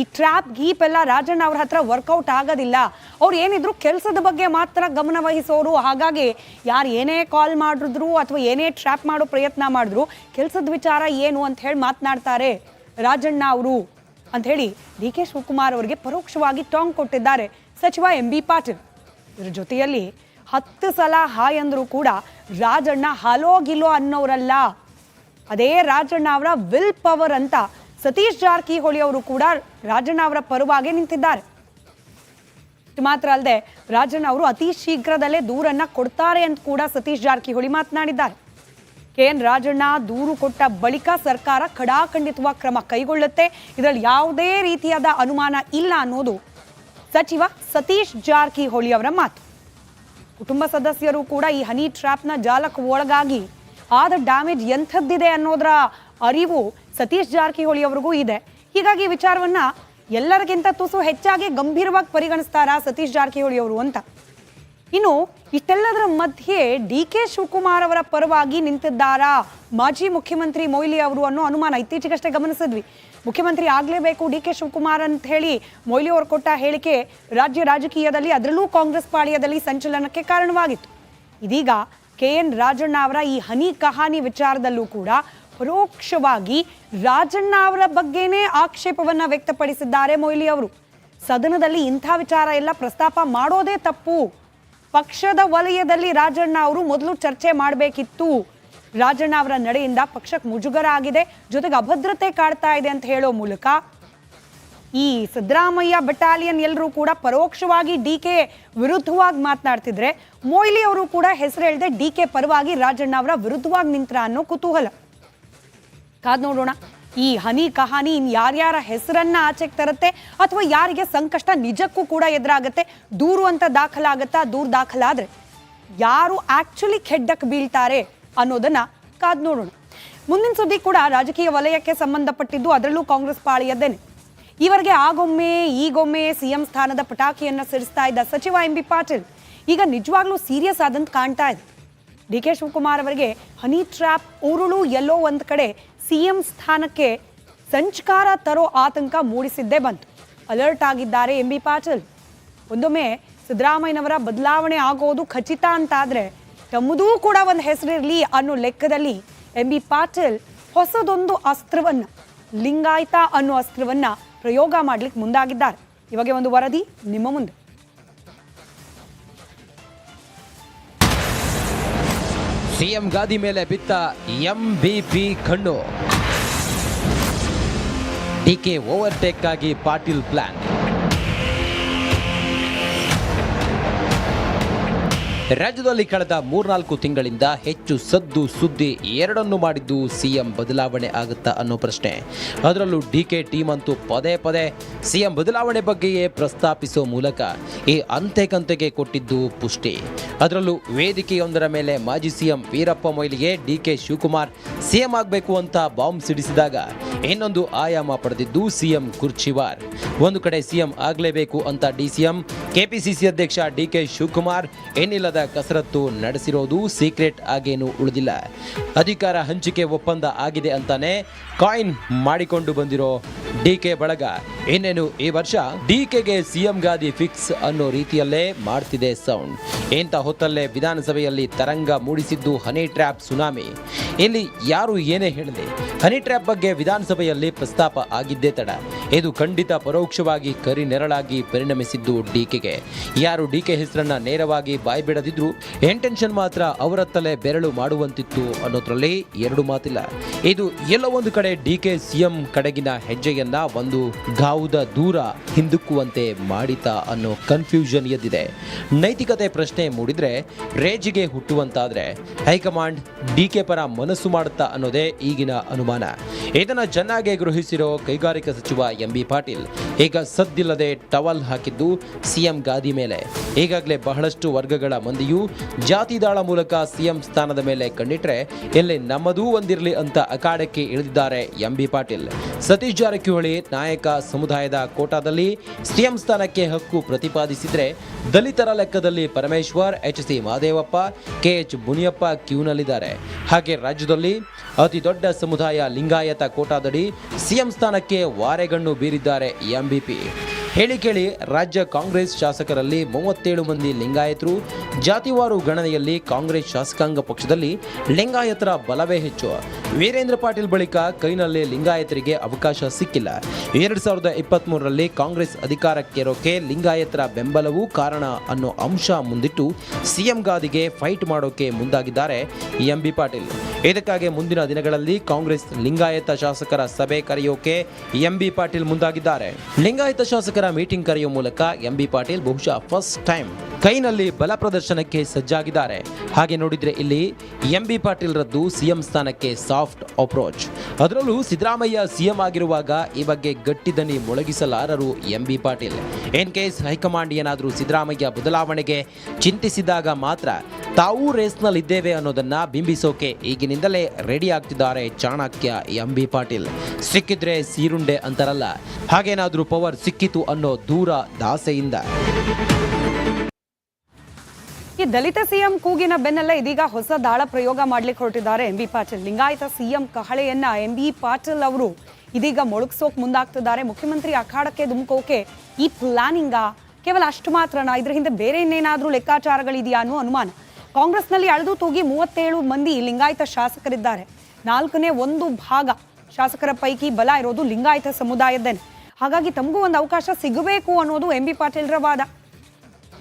ಈ ಟ್ರ್ಯಾಪ್ ಗೀಪ್ ಎಲ್ಲ ರಾಜಣ್ಣ ಅವ್ರ ಹತ್ರ ವರ್ಕೌಟ್ ಆಗೋದಿಲ್ಲ. ಅವ್ರು ಏನಿದ್ರು ಕೆಲಸದ ಬಗ್ಗೆ ಮಾತ್ರ ಗಮನ ವಹಿಸೋರು. ಹಾಗಾಗಿ ಯಾರು ಏನೇ ಕಾಲ್ ಮಾಡಿದ್ರು ಅಥವಾ ಏನೇ ಟ್ರ್ಯಾಪ್ ಮಾಡೋ ಪ್ರಯತ್ನ ಮಾಡಿದ್ರು, ಕೆಲಸದ ವಿಚಾರ ಏನು ಅಂತ ಹೇಳಿ ಮಾತನಾಡ್ತಾರೆ ರಾಜಣ್ಣ ಅವರು ಅಂತ ಹೇಳಿ ಡಿ ಕೆ ಶಿವಕುಮಾರ್ ಅವರಿಗೆ ಪರೋಕ್ಷವಾಗಿ ಟಾಂಗ್ ಕೊಟ್ಟಿದ್ದಾರೆ. ಸಚಿವ ಎಂ ಬಿ ಪಾಟೀಲ್. ಇದ್ರ ಜೊತೆಯಲ್ಲಿ ಹತ್ತು ಸಲ ಹಾಯ್ ಅಂದರೂ ಕೂಡ ರಾಜಣ್ಣ ಹಲೋ ಅನ್ನೋರಲ್ಲ. ಅದೇ ರಾಜಣ್ಣ ಅವರ ವಿಲ್ ಪವರ್ ಅಂತ ಸತೀಶ್ ಜಾರಕಿಹೊಳಿ ಅವರು ಕೂಡ ರಾಜಣ್ಣ ಅವರ ಪರವಾಗಿ ನಿಂತಿದ್ದಾರೆ. ಮಾತ್ರ ಅಲ್ಲದೆ ರಾಜಣ್ಣ ಅವರು ಅತಿ ಶೀಘ್ರದಲ್ಲೇ ದೂರನ್ನ ಕೊಡ್ತಾರೆ ಅಂತ ಕೂಡ ಸತೀಶ್ ಜಾರಕಿಹೊಳಿ ಮಾತನಾಡಿದ್ದಾರೆ. ಕೆಎನ್ ರಾಜಣ್ಣ ದೂರು ಕೊಟ್ಟ ಬಳಿಕ ಸರ್ಕಾರ ಖಡಾಖಂಡಿತವಾಗಿ ಕ್ರಮ ಕೈಗೊಳ್ಳುತ್ತೆ? ಇದರಲ್ಲಿ ಯಾವುದೇ ರೀತಿಯಾದ ಅನುಮಾನ ಇಲ್ಲ ಅನ್ನೋದು ಸಚಿವ ಸತೀಶ್ ಜಾರಕಿಹೊಳಿ ಅವರ ಮಾತು. ಕುಟುಂಬ ಸದಸ್ಯರು ಕೂಡ ಈ ಹನಿ ಟ್ರ್ಯಾಪ್ನ ಜಾಲಕ್ಕೆ ಒಳಗಾಗಿ ಆದ ಡ್ಯಾಮೇಜ್ ಎಂಥದ್ದಿದೆ ಅನ್ನೋದರ ಅರಿವು ಸತೀಶ್ ಜಾರಕಿಹೊಳಿ ಅವ್ರಿಗೂ ಇದೆ. ಹೀಗಾಗಿ ಈ ವಿಚಾರವನ್ನ ಎಲ್ಲರಿಗಿಂತ ತುಸು ಹೆಚ್ಚಾಗಿ ಗಂಭೀರವಾಗಿ ಪರಿಗಣಿಸ್ತಾರಾ ಸತೀಶ್ ಜಾರಕಿಹೊಳಿ ಅವರು ಅಂತ. ಇನ್ನು ಇಷ್ಟೆಲ್ಲದರ ಮಧ್ಯೆ ಡಿ ಕೆ ಶಿವಕುಮಾರ್ ಅವರ ಪರವಾಗಿ ನಿಂತಿದ್ದಾರಾ ಮಾಜಿ ಮುಖ್ಯಮಂತ್ರಿ ಮೊಯ್ಲಿ ಅವರು ಅನ್ನೋ ಅನುಮಾನ ಇತ್ತೀಚೆಗಷ್ಟೇ ಗಮನಿಸಿದ್ವಿ. ಮುಖ್ಯಮಂತ್ರಿ ಆಗಲೇಬೇಕು ಡಿ ಕೆ ಶಿವಕುಮಾರ್ ಅಂತ ಹೇಳಿ ಮೊಯ್ಲಿ ಅವರು ಕೊಟ್ಟ ಹೇಳಿಕೆ ರಾಜ್ಯ ರಾಜಕೀಯದಲ್ಲಿ ಅದರಲ್ಲೂ ಕಾಂಗ್ರೆಸ್ ಪಾಳ್ಯದಲ್ಲಿ ಸಂಚಲನಕ್ಕೆ ಕಾರಣವಾಗಿತ್ತು. ಇದೀಗ ಕೆ ಎನ್ ರಾಜಣ್ಣ ಅವರ ಈ ಹನಿ ಕಹಾನಿ ವಿಚಾರದಲ್ಲೂ ಕೂಡ ಪರೋಕ್ಷವಾಗಿ ರಾಜಣ್ಣ ಅವರ ಬಗ್ಗೆನೇ ಆಕ್ಷೇಪವನ್ನ ವ್ಯಕ್ತಪಡಿಸಿದ್ದಾರೆ ಮೊಯ್ಲಿ ಅವರು. ಸದನದಲ್ಲಿ ಇಂಥ ವಿಚಾರ ಎಲ್ಲ ಪ್ರಸ್ತಾಪ ಮಾಡೋದೇ ತಪ್ಪು. ಪಕ್ಷದ ವಲಯದಲ್ಲಿ ರಾಜಣ್ಣ ಅವರು ಮೊದಲು ಚರ್ಚೆ ಮಾಡಬೇಕಿತ್ತು. ರಾಜಣ್ಣ ಅವರ ನಡೆಯಿಂದ ಪಕ್ಷಕ್ಕೆ ಮುಜುಗರ ಆಗಿದೆ ಜೊತೆಗೆ ಅಭದ್ರತೆ ಕಾಡ್ತಾ ಇದೆ ಅಂತ ಹೇಳೋ ಮೂಲಕ ಈ ಸಿದ್ದರಾಮಯ್ಯ ಬೆಟಾಲಿಯನ್ ಎಲ್ಲರೂ ಕೂಡ ಪರೋಕ್ಷವಾಗಿ ಡಿ ಕೆ ವಿರುದ್ಧವಾಗಿ ಮಾತನಾಡ್ತಿದ್ರೆ ಮೊಯ್ಲಿ ಅವರು ಕೂಡ ಹೆಸರು ಹೇಳದೆ ಡಿ ಕೆ ಪರವಾಗಿ ರಾಜಣ್ಣ ಅವರ ವಿರುದ್ಧವಾಗಿ ನಿಂತ್ರ ಅನ್ನೋ ಕುತೂಹಲ. ಕಾದ್ ನೋಡೋಣ. ಈ ಹನಿ ಕಹಾನಿ ಇನ್ ಯಾರ್ಯಾರ ಹೆಸರನ್ನ ಆಚೆಗೆ ತರುತ್ತೆ ಅಥವಾ ಯಾರಿಗೆ ಸಂಕಷ್ಟ ನಿಜಕ್ಕೂ ಕೂಡ ಎದುರಾಗತ್ತೆ, ದೂರು ಅಂತ ದಾಖಲಾಗತ್ತಾ ದೂರು ದಾಖಲಾದ್ರೆ ಯಾರು ಆಕ್ಚುಲಿ ಕೆಡ್ಡಕ್ಕೆ ಬೀಳ್ತಾರೆ? ಅನ್ನೋದನ್ನ ಕಾದ್ ನೋಡೋಣ. ಮುಂದಿನ ಸುದ್ದಿ ಕೂಡ ರಾಜಕೀಯ ವಲಯಕ್ಕೆ ಸಂಬಂಧಪಟ್ಟಿದ್ದು ಅದರಲ್ಲೂ ಕಾಂಗ್ರೆಸ್ ಪಾಳಿಯದ್ದೇನೆ ಈವರೆಗೆ ಆಗೊಮ್ಮೆ, ಈಗೊಮ್ಮೆ ಸಿಎಂ ಸ್ಥಾನದ ಪಟಾಕಿಯನ್ನ ಸಿಡಿಸ್ತಾ ಇದ್ದ ಸಚಿವ ಎಂ ಬಿ ಪಾಟೀಲ್, ಈಗ ನಿಜವಾಗ್ಲೂ ಸೀರಿಯಸ್ ಆದಂತ ಕಾಣ್ತಾ ಇದೆ. ಡಿ ಕೆ ಶಿವಕುಮಾರ್ ಅವರಿಗೆ ಹನಿ ಟ್ರ್ಯಾಪ್, ಉರುಳು ಎಲ್ಲೋ ಒಂದು ಕಡೆ ಸಿಎಂ ಸ್ಥಾನಕ್ಕೆ ಸಂಚಕಾರ ತರೋ ಆತಂಕ ಮೂಡಿಸಿದ್ದೇ ಬಂತು. ಅಲರ್ಟ್ ಆಗಿದ್ದಾರೆ ಎಂ ಬಿ ಪಾಟೀಲ್. ಒಂದೊಮ್ಮೆ ಸಿದ್ದರಾಮಯ್ಯನವರ ಬದಲಾವಣೆ ಆಗೋದು ಖಚಿತ ಅಂತಾದ್ರೆ ತಮ್ಮದೂ ಕೂಡ ಒಂದು ಹೆಸರಿರಲಿ ಅನ್ನೋ ಲೆಕ್ಕದಲ್ಲಿ ಎಂ ಬಿ ಪಾಟೀಲ್ ಹೊಸದೊಂದು ಅಸ್ತ್ರವನ್ನ, ಲಿಂಗಾಯತ ಅನ್ನೋ ಅಸ್ತ್ರವನ್ನ ಪ್ರಯೋಗ ಮಾಡ್ಲಿಕ್ಕೆ ಮುಂದಾಗಿದ್ದಾರೆ. ಇವಾಗ ಒಂದು ವರದಿ ನಿಮ್ಮ ಮುಂದೆ. ಸಿಎಂ ಗಾದಿ ಮೇಲೆ ಬಿತ್ತ ಎಂಬಿಪಿ ಕಣ್ಣು. ಡಿಕೆ ಓವರ್ಟೇಕ್ ಆಗಿ ಪಾಟೀಲ್ ಪ್ಲಾನ್ ರಾಜ್ಯದಲ್ಲಿ ಕಳೆದ ಮೂರ್ನಾಲ್ಕು ತಿಂಗಳಿಂದ ಹೆಚ್ಚು ಸದ್ದು ಸುದ್ದಿ ಎರಡನ್ನು ಮಾಡಿದ್ದು ಸಿಎಂ ಬದಲಾವಣೆ ಆಗುತ್ತಾ ಅನ್ನೋ ಪ್ರಶ್ನೆ. ಅದರಲ್ಲೂ ಡಿ ಕೆ ಟೀಮ್ ಅಂತೂ ಪದೇ ಪದೇ ಸಿಎಂ ಬದಲಾವಣೆ ಬಗ್ಗೆಯೇ ಪ್ರಸ್ತಾಪಿಸೋ ಮೂಲಕ ಈ ಅಂತೆ ಕಂತೆಗೆ ಕೊಟ್ಟಿದ್ದು ಪುಷ್ಟಿ. ಅದರಲ್ಲೂ ವೇದಿಕೆಯೊಂದರ ಮೇಲೆ ಮಾಜಿ ಸಿಎಂ ವೀರಪ್ಪ ಮೊಯ್ಲಿಗೆ ಡಿಕೆ ಶಿವಕುಮಾರ್ ಸಿಎಂ ಆಗಬೇಕು ಅಂತ ಬಾಂಬ್ ಸಿಡಿಸಿದಾಗ ಇನ್ನೊಂದು ಆಯಾಮ ಪಡೆದಿದ್ದು ಸಿಎಂ ಕುರ್ಚಿವಾರ್. ಒಂದು ಕಡೆ ಸಿಎಂ ಆಗಲೇಬೇಕು ಅಂತ ಡಿಸಿಎಂ ಕೆಪಿಸಿಸಿ ಅಧ್ಯಕ್ಷ ಡಿ ಕೆ ಶಿವಕುಮಾರ್ ಏನಿಲ್ಲದ ಕಸರತ್ತು ನಡೆಸಿರೋದು ಸೀಕ್ರೆಟ್ ಆಗೇನು ಉಳಿದಿಲ್ಲ. ಅಧಿಕಾರ ಹಂಚಿಕೆ ಒಪ್ಪಂದ ಆಗಿದೆ ಅಂತಾನೆ ಕಾಯಿನ್ ಮಾಡಿಕೊಂಡು ಬಂದಿರೋ ಡಿ ಕೆ ಬಳಗ. ಇನ್ನೇನು, ಈ ವರ್ಷ ಡಿ ಕೆಗೆ ಸಿಎಂ ಗಾದಿ ಫಿಕ್ಸ್ ಅನ್ನೋ ರೀತಿಯಲ್ಲೇ ಮಾಡ್ತಿದೆ ಸೌಂಡ್. ಇಂಥ ಹೊತ್ತಲ್ಲೇ ವಿಧಾನಸಭೆಯಲ್ಲಿ ತರಂಗ ಮೂಡಿಸಿದ್ದು ಹನಿ ಟ್ರ್ಯಾಪ್ ಸುನಾಮಿ. ಇಲ್ಲಿ ಯಾರು ಏನೇ ಹೇಳಲಿ, ಹನಿ ಟ್ರ್ಯಾಪ್ ಬಗ್ಗೆ ವಿಧಾನಸಭೆಯಲ್ಲಿ ಪ್ರಸ್ತಾಪ ಆಗಿದ್ದೇ ತಡ. ಇದು ಖಂಡಿತ ಪರೋಕ್ಷವಾಗಿ ಕರಿ ನೆರಳಾಗಿ ಪರಿಣಮಿಸಿದ್ದು ಡಿಕೆಗೆ. ಯಾರು ಡಿಕೆ ಹೆಸರನ್ನ ನೇರವಾಗಿ ಬಾಯಿ ಬಿಡದಿದ್ರು ಇಂಟೆನ್ಷನ್ ಮಾತ್ರ ಅವರತ್ತಲೇ ಬೆರಳು ಮಾಡುವಂತಿತ್ತು ಅನ್ನೋದ್ರಲ್ಲಿ ಎರಡು ಮಾತಿಲ್ಲ. ಇದು ಎಲ್ಲೋ ಒಂದು ಕಡೆ ಡಿಕೆ ಸಿಎಂ ಕಡೆಗಿನ ಹೆಜ್ಜೆಯನ್ನ ಒಂದು ಗಾವುದ ದೂರ ಹಿಂದುಕ್ಕುವಂತೆ ಮಾಡಿತಾ ಅನ್ನೋ ಕನ್ಫ್ಯೂಷನ್ ಎದ್ದಿದೆ. ನೈತಿಕತೆ ಪ್ರಶ್ನೆ ಮೂಡಿದ್ರೆ ರೇಜಿಗೆ ಹುಟ್ಟುವಂತಾದ್ರೆ ಹೈಕಮಾಂಡ್ ಡಿಕೆ ಪರ ಮನಸ್ಸು ಮಾಡುತ್ತಾ ಅನ್ನೋದೇ ಈಗಿನ ಅನುಮಾನ. ಇದನ್ನ ಚೆನ್ನಾಗಿ ಗ್ರಹಿಸಿರೋ ಕೈಗಾರಿಕಾ ಸಚಿವ ಎಂ ಬಿ ಪಾಟೀಲ್. ಈಗ ಸದ್ದಿಲ್ಲದೆ ಟವಲ್ ಹಾಕಿದ್ದು ಸಿಎಂ ಗಾದಿ ಮೇಲೆ. ಈಗಾಗಲೇ ಬಹಳಷ್ಟು ವರ್ಗಗಳ ಮಂದಿಯೂ ಜಾತಿದಾಳ ಮೂಲಕ ಸಿಎಂ ಸ್ಥಾನದ ಮೇಲೆ ಕಣ್ಣಿಟ್ರೆ ಎಲ್ಲಿ ನಮ್ಮದೂ ಒಂದಿರಲಿ ಅಂತ ಅಖಾಡಕ್ಕೆ ಇಳಿದಿದ್ದಾರೆ ಎಂ ಬಿ ಪಾಟೀಲ್. ಸತೀಶ್ ಜಾರಕಿಹೊಳಿ ನಾಯಕ ಸಮುದಾಯದ ಕೋಟಾದಲ್ಲಿ ಸಿಎಂ ಸ್ಥಾನಕ್ಕೆ ಹಕ್ಕು ಪ್ರತಿಪಾದಿಸಿದರೆ ದಲಿತರ ಲೆಕ್ಕದಲ್ಲಿ Parameshwar, H C Mahadevappa KH Muniyappa ಕ್ಯೂನಲ್ಲಿದ್ದಾರೆ. ಹಾಗೆ ರಾಜ್ಯದಲ್ಲಿ ಅತಿ ದೊಡ್ಡ ಸಮುದಾಯ ಲಿಂಗಾಯತ ಕೋಟಾದಡಿ ಸಿಎಂ ಸ್ಥಾನಕ್ಕೆ ವಾರೆಗಣ್ಣು ಬೀರಿದ್ದಾರೆ ಎಂಬಿಪಿ. ಹೇಳಿ ಕೇಳಿ, ರಾಜ್ಯ ಕಾಂಗ್ರೆಸ್ ಶಾಸಕರಲ್ಲಿ ಮೂವತ್ತೇಳು ಮಂದಿ ಲಿಂಗಾಯತರು. ಜಾತಿವಾರು ಗಣನೆಯಲ್ಲಿ ಕಾಂಗ್ರೆಸ್ ಶಾಸಕಾಂಗ ಪಕ್ಷದಲ್ಲಿ ಲಿಂಗಾಯತರ ಬಲವೇ ಹೆಚ್ಚು. ವೀರೇಂದ್ರ ಪಾಟೀಲ್ ಬಳಿಕ ಕೈನಲ್ಲಿ ಲಿಂಗಾಯತರಿಗೆ ಅವಕಾಶ ಸಿಕ್ಕಿಲ್ಲ. ಎರಡು ಸಾವಿರದ ಇಪ್ಪತ್ತ್ಮೂರರಲ್ಲಿ ಕಾಂಗ್ರೆಸ್ ಅಧಿಕಾರಕ್ಕೇರೋಕೆ ಲಿಂಗಾಯತರ ಬೆಂಬಲವೂ ಕಾರಣ ಅನ್ನೋ ಅಂಶ ಮುಂದಿಟ್ಟು ಸಿಎಂ ಗಾದಿಗೆ ಫೈಟ್ ಮಾಡೋಕೆ ಮುಂದಾಗಿದ್ದಾರೆ ಎಂ ಬಿ ಪಾಟೀಲ್. ಇದಕ್ಕಾಗಿ ಮುಂದಿನ ದಿನಗಳಲ್ಲಿ ಕಾಂಗ್ರೆಸ್ ಲಿಂಗಾಯತ ಶಾಸಕರ ಸಭೆ ಕರೆಯೋಕೆ ಎಂ ಬಿ ಪಾಟೀಲ್ ಮುಂದಾಗಿದ್ದಾರೆ. ಲಿಂಗಾಯತ ಶಾಸಕರ ಮೀಟಿಂಗ್ ಕರೆಯುವ ಮೂಲಕ ಎಂ ಬಿ ಪಾಟೀಲ್ ಬಹುಶಃ ಫಸ್ಟ್ ಟೈಮ್ ಕೈನಲ್ಲಿ ಬಲ ಪ್ರದರ್ಶನಕ್ಕೆ ಸಜ್ಜಾಗಿದ್ದಾರೆ. ಹಾಗೆ ನೋಡಿದ್ರೆ ಇಲ್ಲಿ ಎಂ ಬಿ ಪಾಟೀಲ್ ರದ್ದು ಸಿಎಂ ಸ್ಥಾನಕ್ಕೆ ಸಾಫ್ಟ್ ಅಪ್ರೋಚ್. ಅದರಲ್ಲೂ ಸಿದ್ದರಾಮಯ್ಯ ಸಿಎಂ ಆಗಿರುವಾಗ ಈ ಬಗ್ಗೆ ಗಟ್ಟಿ ದನಿ ಮೊಳಗಿಸಲಾರರು M B Patil. In case high command ಏನಾದರೂ ಸಿದ್ದರಾಮಯ್ಯ ಬದಲಾವಣೆಗೆ ಚಿಂತಿಸಿದಾಗ ಮಾತ್ರ ತಾವೂ ರೇಸ್ನಲ್ಲಿದ್ದೇವೆ ಅನ್ನೋದನ್ನ ಬಿಂಬಿಸೋಕೆ ಈಗಿನಿಂದಲೇ ರೆಡಿ ಆಗ್ತಿದ್ದಾರೆ ಚಾಣಕ್ಯ ಎಂ ಬಿ ಪಾಟೀಲ್. ಸಿಕ್ಕಿದ್ರೆ ಸೀರುಂಡೆ ಅಂತಾರಲ್ಲ, ಹಾಗೇನಾದರೂ ಪವರ್ ಸಿಕ್ಕಿತು ಅನ್ನೋ ದೂರ ದಾಸೆಯಿಂದ. ಈ ದಲಿತ ಸಿಎಂ ಕೂಗಿನ ಬೆನ್ನಲ್ಲೇ ಇದೀಗ ಹೊಸ ದಾಳ ಪ್ರಯೋಗ ಮಾಡ್ಲಿಕ್ಕೆ ಹೊರಟಿದ್ದಾರೆ M B Patil. Lingayat CM ಕಹಳೆಯನ್ನ M B Patil ಅವರು ಇದೀಗ ಮೊಳಗ್ಸೋಕ್ ಮುಂದಾಗ್ತಿದ್ದಾರೆ. ಮುಖ್ಯಮಂತ್ರಿ ಅಖಾಡಕ್ಕೆ ಧುಮುಕೋಕೆ ಈ ಪ್ಲಾನಿಂಗ ಕೇವಲ ಅಷ್ಟು ಮಾತ್ರನ? ಇದ್ರ ಹಿಂದೆ ಬೇರೆ ಇನ್ನೇನಾದ್ರೂ ಲೆಕ್ಕಾಚಾರಗಳಿದೆಯಾ ಅನ್ನೋ ಅನುಮಾನ. ಕಾಂಗ್ರೆಸ್ನಲ್ಲಿ ಅಳೆದು ತೂಗಿ ಮೂವತ್ತೇಳು ಮಂದಿ ಲಿಂಗಾಯತ ಶಾಸಕರಿದ್ದಾರೆ. ನಾಲ್ಕನೇ ಒಂದು ಭಾಗ ಶಾಸಕರ ಪೈಕಿ ಬಲ ಇರೋದು ಲಿಂಗಾಯತ ಸಮುದಾಯದ್ದೇನೆ. ಹಾಗಾಗಿ ತಮಗೂ ಒಂದು ಅವಕಾಶ ಸಿಗಬೇಕು ಅನ್ನೋದು ಎಂ ಬಿ ಪಾಟೀಲ್ರ ವಾದ.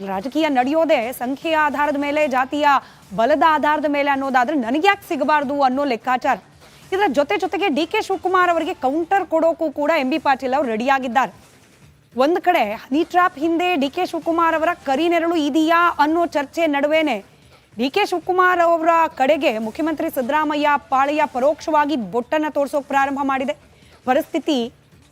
ರಾಜಕೀಯ ನಡೆಯೋದೇ ಸಂಖ್ಯೆಯ ಆಧಾರದ ಮೇಲೆ, ಜಾತಿಯ ಬಲದ ಆಧಾರದ ಮೇಲೆ ಅನ್ನೋದಾದ್ರೆ ನನಗ್ಯಾಕೆ ಸಿಗಬಾರ್ದು ಅನ್ನೋ ಲೆಕ್ಕಾಚಾರ. ಇದರ ಜೊತೆ ಜೊತೆಗೆ ಡಿ ಕೆ ಶಿವಕುಮಾರ್ ಅವರಿಗೆ ಕೌಂಟರ್ ಕೊಡೋಕ್ಕೂ ಕೂಡ ಎಂ ಬಿ ಪಾಟೀಲ್ ಅವರು ರೆಡಿಯಾಗಿದ್ದಾರೆ. ಒಂದು ಕಡೆ ಹನಿ ಟ್ರಾಪ್ ಹಿಂದೆ ಡಿ ಕೆ ಶಿವಕುಮಾರ್ ಅವರ ಕರಿನೆರಳು ಇದೆಯಾ ಅನ್ನೋ ಚರ್ಚೆ ನಡುವೆನೆ ಡಿ ಕೆ ಶಿವಕುಮಾರ್ ಅವರ ಕಡೆಗೆ ಮುಖ್ಯಮಂತ್ರಿ ಸಿದ್ದರಾಮಯ್ಯ ಪಾಳೆಯ ಪರೋಕ್ಷವಾಗಿ ಬೊಟ್ಟನ್ನು ತೋರಿಸೋಕೆ ಪ್ರಾರಂಭ ಮಾಡಿದೆ. ಪರಿಸ್ಥಿತಿ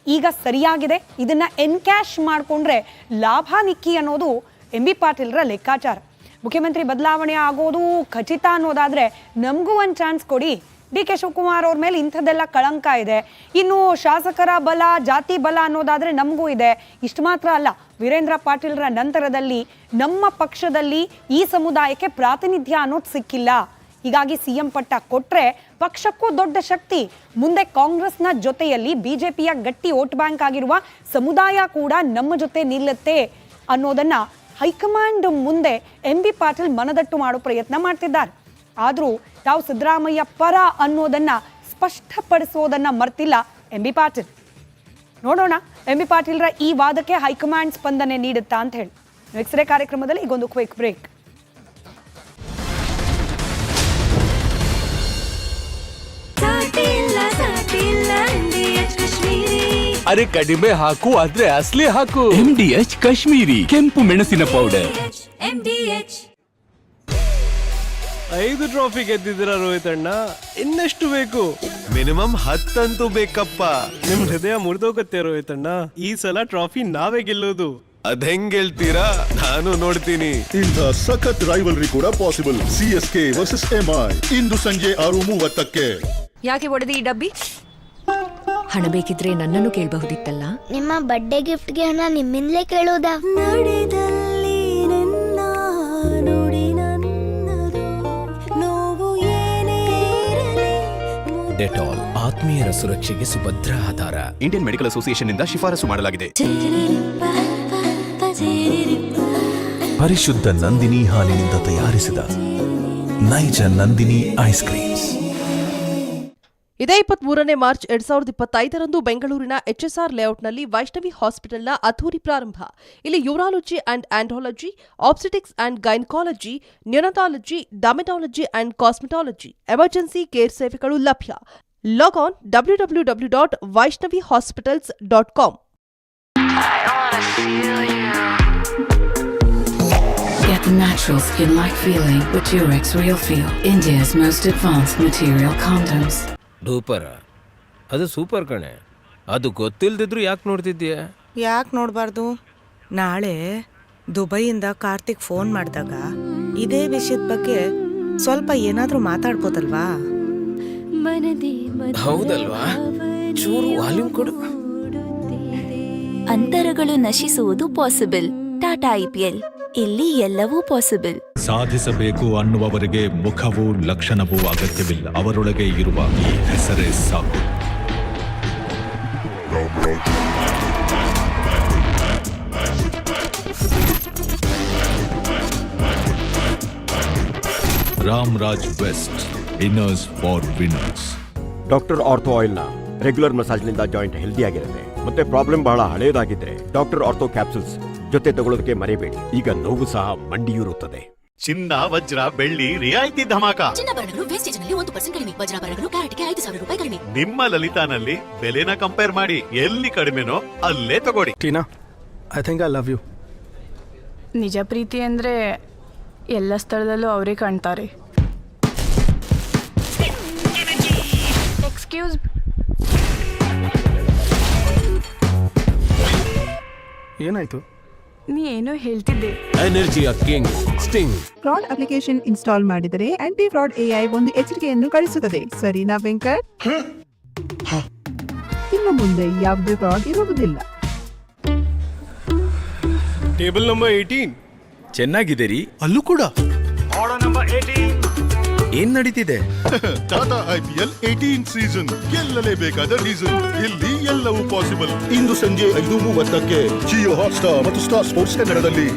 ಈಗ ಸರಿಯಾಗಿದೆ. ಇದನ್ನ ಎನ್ಕ್ಯಾಶ್ ಮಾಡಿಕೊಂಡ್ರೆ ಲಾಭ ನಿಕ್ಕಿ ಅನ್ನೋದು ಎಂ ಬಿ ಪಾಟೀಲ್ರ ಲೆಕ್ಕಾಚಾರ. ಮುಖ್ಯಮಂತ್ರಿ ಬದಲಾವಣೆ ಆಗೋದು ಖಚಿತ ಅನ್ನೋದಾದ್ರೆ ನಮಗೂ ಒಂದು ಚಾನ್ಸ್ ಕೊಡಿ. ಡಿ ಕೆ ಶಿವಕುಮಾರ್ ಅವ್ರ ಮೇಲೆ ಇಂಥದ್ದೆಲ್ಲ ಕಳಂಕ ಇದೆ. ಇನ್ನು ಶಾಸಕರ ಬಲ, ಜಾತಿ ಬಲ ಅನ್ನೋದಾದ್ರೆ ನಮಗೂ ಇದೆ. ಇಷ್ಟು ಮಾತ್ರ ಅಲ್ಲ, ವೀರೇಂದ್ರ ಪಾಟೀಲ್ರ ನಂತರದಲ್ಲಿ ನಮ್ಮ ಪಕ್ಷದಲ್ಲಿ ಈ ಸಮುದಾಯಕ್ಕೆ ಪ್ರಾತಿನಿಧ್ಯ ಅನ್ನೋದು ಸಿಕ್ಕಿಲ್ಲ. ಹೀಗಾಗಿ ಸಿಎಂ ಪಟ್ಟ ಕೊಟ್ಟರೆ ಪಕ್ಷಕ್ಕೂ ದೊಡ್ಡ ಶಕ್ತಿ. ಮುಂದೆ ಕಾಂಗ್ರೆಸ್ನ ಜೊತೆಯಲ್ಲಿ ಬಿಜೆಪಿಯ ಗಟ್ಟಿ ಓಟ್ ಬ್ಯಾಂಕ್ ಆಗಿರುವ ಸಮುದಾಯ ಕೂಡ ನಮ್ಮ ಜೊತೆ ನಿಲ್ಲುತ್ತೆ ಅನ್ನೋದನ್ನ ಹೈಕಮಾಂಡ್ ಮುಂದೆ ಎಂ ಬಿ ಪಾಟೀಲ್ ಮನದಟ್ಟು ಮಾಡೋ ಪ್ರಯತ್ನ ಮಾಡ್ತಿದ್ದಾರೆ. ಆದರೂ ತಾವು ಸಿದ್ದರಾಮಯ್ಯ ಪರ ಅನ್ನೋದನ್ನ ಸ್ಪಷ್ಟಪಡಿಸೋದನ್ನ ಮರ್ತಿಲ್ಲ ಎಂ ಬಿ ಪಾಟೀಲ್. ನೋಡೋಣ ಎಂ ಬಿ ಪಾಟೀಲ್ರ ಈ ವಾದಕ್ಕೆ ಹೈಕಮಾಂಡ್ ಸ್ಪಂದನೆ ನೀಡುತ್ತಾ ಅಂತ ಹೇಳಿ. ಎಕ್ಸ್ರೇ ಕಾರ್ಯಕ್ರಮದಲ್ಲಿ ಈಗೊಂದು ಕ್ವಿಕ್ ಬ್ರೇಕ್ ಅರೆ ಕಡಿಮೆ ಹಾಕು ಆದ್ರೆ ಅಸಲಿ ಹಾಕು. ಎಂ ಡಿ ಎಚ್ ಕಾಶ್ಮೀರಿ ಕೆಂಪು ಮೆಣಸಿನ ಪೌಡರ್ ಐದು ಟ್ರಾಫಿ ಗೆದ್ದಿದ್ದೀರ ರೋಹಿತ್ ಅಣ್ಣ? ಇನ್ನೆಷ್ಟು ಬೇಕು? ಮಿನಿಮಮ್ ಹತ್ತಂತೂ ಬೇಕಪ್ಪ. ನಿಮ್ ಹೃದಯ ಮುರಿದೋಗತ್ತೆ ರೋಹಿತ್ ಅಣ್ಣ. ಈ ಸಲ ಟ್ರಾಫಿ ನಾವೇ ಗೆಲ್ಲೋದು. ಅದೆಂಗ್ ಹೇಳ್ತೀರಾ ನಾನು ನೋಡ್ತೀನಿ. ಇಂಥ ಸಖತ್ ರೈವಲ್ರಿ ಕೂಡ possible C S K versus MI ಇಂದು ಸಂಜೆ ಆರು ಮೂವತ್ತಕ್ಕೆ. ಯಾಕೆ ಒಡೆದಿ ಈ ಡಬ್ಬಿ? ಹಣ ಬೇಕಿದ್ರೆ ನನ್ನನ್ನು ಕೇಳಬಹುದಿತ್ತಲ್ಲ? ನಿಮ್ಮ ಬರ್ಡೇ ಗಿಫ್ಟ್ಗೆ ಹಣ ನಿಮ್ಮಿಂದಲೇ ಕೇಳೋದಾ ನಡೆದಲ್ಲಿ ನನ್ನ ನುಡಿ ನನ್ನದು. ನೋವು ಏನೇ ಇರಲಿ ಡೆಟಾಲ್ ಆತ್ಮೀಯರ ಸುರಕ್ಷೆಗೆ ಸುಭದ್ರ ಆಧಾರ. ಇಂಡಿಯನ್ ಮೆಡಿಕಲ್ ಅಸೋಸಿಯೇಷನ್ ಇಂದ ಶಿಫಾರಸು ಮಾಡಲಾಗಿದೆ. ಪರಿಶುದ್ಧ ನಂದಿನಿ ಹಾಲಿನಿಂದ ತಯಾರಿಸಿದ ನೈಜ ನಂದಿನಿ ಐಸ್ ಕ್ರೀಮ್ಸ್. ಇದೇ ಇಪ್ಪತ್ಮೂರನೇ ಮಾರ್ಚ್ ಎರಡ್ ಸಾವಿರದ ಇಪ್ಪತ್ತೈದರಂದು ಬೆಂಗಳೂರಿನ ಎಚ್ಎಸ್ಆರ್ ಲೇಔಟ್ನಲ್ಲಿ ವೈಷ್ಣವಿ ಹಾಸ್ಪಿಟಲ್ನ ಅಥೂರಿ ಪ್ರಾರಂಭ. ಇಲ್ಲಿ urology and andrology obstetrics and gynaecology neonatology dermatology and cosmetology emergency care ಸೇವೆಗಳು ಲಭ್ಯ. Log on W W Vaishnavi hospitals dot com. Natural skin-like feeling with Durex Real Feel, India's most advanced material condoms. Duper ಅದು super ಕಣೆ. ಅದು ಗೊತ್ತಿಲ್ದಿದ್ರು ಯಾಕೆ ನೋಡ್ತಿದ್ದೀಯ? ಯಾಕೆ ನೋಡಬಾರ್ದು? ನಾಳೆ ದುಬೈಯಿಂದ Karthik phone ಮಾಡಿದಾಗ ಇದೇ ವಿಷಯದ ಬಗ್ಗೆ ಸ್ವಲ್ಪ ಏನಾದರೂ ಮಾತಾಡ್ಬೋದಲ್ವಾ? ಮನದಿ ಹೌದಲ್ವಾ? ಚೂರು ವಾಲ್ಯೂಮ್ ಕೊಡು. ಅಂತರಗಳು ನಶಿಸುವುದು ಪಾಸಿಬಲ್ ಟಾಟಾ ಐಪಿಎಲ್ ಇಲ್ಲಿ ಎಲ್ಲವೂ ಪಾಸಿಬಲ್. ಸಾಧಿಸಬೇಕು ಅನ್ನುವವರಿಗೆ ಮುಖವೂ ಲಕ್ಷಣವೂ ಅಗತ್ಯವಿಲ್ಲ. ಅವರೊಳಗೆ ಇರುವ ಈ ಹೆಸರೇ ಸಾಕು. Ram Raj vest inners for winners. Doctor ortho ಆಯಿಲ್ನ regular ಮಸಾಜ್ನಿಂದ ಜಾಯಿಂಟ್ ಹೆಲ್ದಿ ಆಗಿರುತ್ತೆ ಮತ್ತೆ ಪ್ರಾಬ್ಲಮ್ ಬಹಳ ಹಳೆಯದಾಗಿದ್ದರೆ ಡಾಕ್ಟರ್ ಆರ್ಥೋ ಕ್ಯಾಪ್ಸುಲ್ಸ್ ಜೊತೆ ತಗೊಳ್ಳೋದಕ್ಕೆ ಮರೆಯಬೇಡಿ. ಈಗ ನೋವು ಸಹ ಮಂಡಿಯೂರುತ್ತದೆ. ಚಿನ್ನ ವಜ್ರ ಬೆಳ್ಳಿ ರಿಯಾಯಿತಿ ಧಮಾಕ. ಚಿನ್ನಾಭರಣಗಳು ವೇಸ್ಟೇಜ್ನಲ್ಲಿ ಒಂದು ಪರ್ಸೆಂಟ್ ಕಡಿಮೆ. ವಜ್ರಾಭರಣಗಳು ಕ್ಯಾರೆಟ್ಗೆ ಐದು ಸಾವಿರ ರೂಪಾಯಿ ಕಡಿಮೆ. ನಿಮ್ಮ ಲಲಿತಾನಲ್ಲಿ ಬೆಲೆನ ಕಂಪೇರ್ ಮಾಡಿ. ಎಲ್ಲಿ ಕಡಿಮೆನೋ ಅಲ್ಲೇ ತಗೊಳ್ಳಿ. Tina I think I love you ನಿಜ ಪ್ರೀತಿ ಅಂದ್ರೆ ಎಲ್ಲ ಸ್ಥಳದಲ್ಲೂ ಅವರೇ ಕಾಣ್ತಾರೆ. ಎಕ್ಸ್ಕ್ಯೂಸ್ ಏನಾಯ್ತು? ನೀ ಏನೋ ಹೇಳ್ತಿದ್ದೆ. ಎನರ್ಜಿಯ king Sting fraud application install ಮಾಡಿದರೆ ಆಂಟಿ ಫ್ರಾಡ್ ಎಐ ಒಂದು ಎಚ್ಚರಿಕೆಯನ್ನು ಕಳಿಸುತ್ತದೆ. ಸರಿನಾ ವೆಂಕಟ್? ಇನ್ನು ಮುಂದೆ ಯಾವುದೇ ಫ್ರಾಡ್ ಇರುವುದಿಲ್ಲ. ಟೇಬಲ್ ನಂಬರ್ ಏಟೀನ್ ಚೆನ್ನಾಗಿದೆ ಅಲ್ಲೂ ಕೂಡ. ಏನ್ ನಡೀತಿದೆ? [LAUGHS] ಟಾಟಾ ಐಪಿಎಲ್ ಏಟೀನ್ ಸೀಸನ್ ಗೆಲ್ಲಲೇಬೇಕಾದ ರೀಸನ್ ಇಲ್ಲಿ ಎಲ್ಲವೂ ಪಾಸಿಬಲ್ ಇಂದು ಸಂಜೆ ಐದು ಮೂವತ್ತಕ್ಕೆ ಜಿಯೋ ಹಾಟ್ಸ್ಟಾರ್ ಮತ್ತು ಸ್ಟಾರ್ ಸ್ಪೋರ್ಟ್ಸ್ ಕನ್ನಡದಲ್ಲಿ.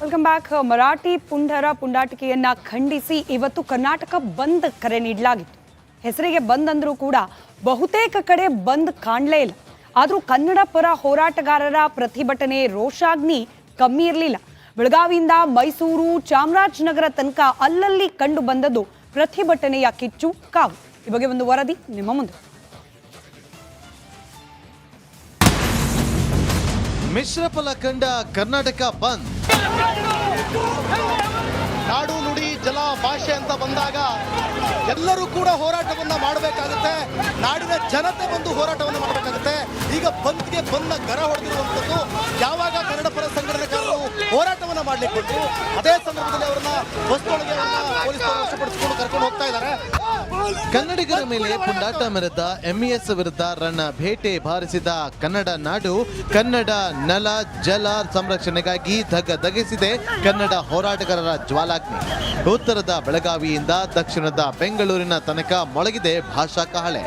ವೆಲ್ಕಮ್ ಬ್ಯಾಕ್ ಮರಾಠಿ ಪುಂಡರ ಪುಂಡಾಟಿಕೆಯನ್ನ ಖಂಡಿಸಿ ಇವತ್ತು ಕರ್ನಾಟಕ ಬಂದ್ ಕರೆ ನೀಡಲಾಗಿತ್ತು. ಹೆಸರಿಗೆ ಬಂದ್ ಕೂಡ ಬಹುತೇಕ ಕಡೆ ಬಂದ್ ಕಾಣಲೇ ಇಲ್ಲ. ಆದರೂ ಕನ್ನಡ ಪರ ಹೋರಾಟಗಾರರ ಪ್ರತಿಭಟನೆ ರೋಷಾಗ್ನಿ ಕಮ್ಮಿ ಇರಲಿಲ್ಲ. ಬೆಳಗಾವಿಯಿಂದ ಮೈಸೂರು ಚಾಮರಾಜನಗರ ತನಕ ಅಲ್ಲಲ್ಲಿ ಕಂಡು ಬಂದದ್ದು ಪ್ರತಿಭಟನೆಯ ಕಿಚ್ಚು, ಕಾವು. ಈ ಬಗ್ಗೆ ಒಂದು ವರದಿ ನಿಮ್ಮ ಮುಂದೆ. ಮಿಶ್ರ ಫಲ ಕಂಡ ಕರ್ನಾಟಕ ಬಂದ್. ನುಡಿ ಜಲ ಭಾಷೆ ಅಂತ ಬಂದಾಗ ಎಲ್ಲರೂ ಕೂಡ ಹೋರಾಟವನ್ನ ಮಾಡಬೇಕಾಗುತ್ತೆ. ನಾಡಿನ ಜನತೆ ಬಂದು ಹೋರಾಟವನ್ನು ಮಾಡಬೇಕಾಗುತ್ತೆ. ಈಗ ಬಂದ್ಗೆ ಬಂದ ಗರ ಹೊಡೆದಿರುವಂಥದ್ದು ಯಾವಾಗ ಕನ್ನಡ ಪರ ಸಂಘಟನೆಕಾರರು ಹೋರಾಟವನ್ನ ಮಾಡಲಿಕ್ಕೆ ಅದೇ ಸಂದರ್ಭದಲ್ಲಿ ಅವರನ್ನ ಬಸ್ ಪೊಲೀಸರು ವಶಪಡಿಸಿಕೊಂಡು ಕರ್ಕೊಂಡು ಹೋಗ್ತಾ ಇದ್ದಾರೆ. ಕನ್ನಡಿಗರ ಮೇಲೆ ಪುಂಡಾಟ ಮೆರೆದ ಎಂಇಎಸ್ ವಿರುದ್ಧ ರಣ ಭೇಟೆ ಬಾರಿಸಿದ ಕನ್ನಡ ನಾಡು ಕನ್ನಡ ನಲ, ಜಲ ಸಂರಕ್ಷಣೆಗಾಗಿ ಧಗ ಧಗಿಸಿದೆ ಕನ್ನಡ ಹೋರಾಟಗಾರರ ಜ್ವಾಲಾಗ್ನಿ. ಉತ್ತರದ ಬೆಳಗಾವಿಯಿಂದ ದಕ್ಷಿಣದ ಬೆಂಗಳೂರಿನ ತನಕ ಮೊಳಗಿದೆ ಭಾಷಾ ಕಹಳೆ.